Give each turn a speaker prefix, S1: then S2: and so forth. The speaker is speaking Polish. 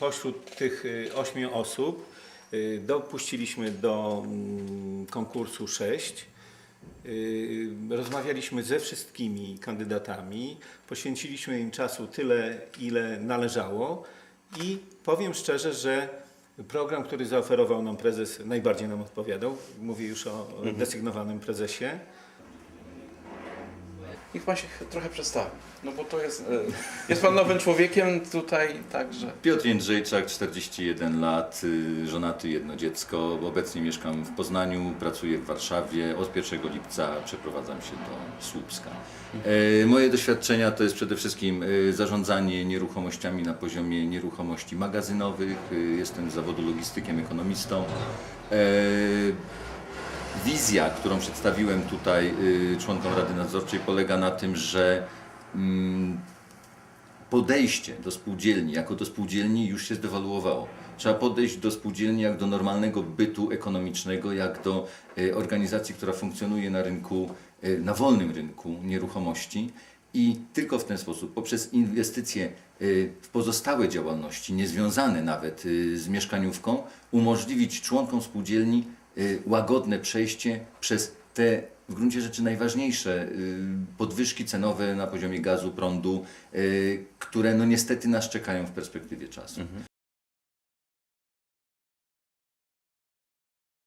S1: pośród tych y, ośmiu osób y, dopuściliśmy do mm, konkursu sześć. Y, Rozmawialiśmy ze wszystkimi kandydatami, poświęciliśmy im czasu tyle, ile należało i powiem szczerze, że program, który zaoferował nam prezes, najbardziej nam odpowiadał. Mówię już o desygnowanym prezesie.
S2: Niech pan się trochę przedstawi. No bo to jest. e, Jest pan nowym człowiekiem tutaj, także.
S3: Piotr Jędrzejczak, 41 lat, y, żonaty, jedno dziecko. Obecnie mieszkam w Poznaniu, pracuję w Warszawie. Od 1 lipca przeprowadzam się do Słupska. E, Moje doświadczenia to jest przede wszystkim e, zarządzanie nieruchomościami na poziomie nieruchomości magazynowych. Jestem z zawodu logistykiem, ekonomistą. Wizja, którą przedstawiłem tutaj y, członkom Rady Nadzorczej polega na tym, że mm, podejście do spółdzielni jako do spółdzielni już się zdewaluowało. Trzeba podejść do spółdzielni jak do normalnego bytu ekonomicznego, jak do y, organizacji, która funkcjonuje na rynku, y, na wolnym rynku nieruchomości i tylko w ten sposób, poprzez inwestycje w pozostałe działalności, niezwiązane nawet z mieszkaniówką, umożliwić członkom spółdzielni łagodne przejście przez te w gruncie rzeczy najważniejsze y, podwyżki cenowe na poziomie gazu, prądu, y, które no niestety nas czekają w perspektywie czasu.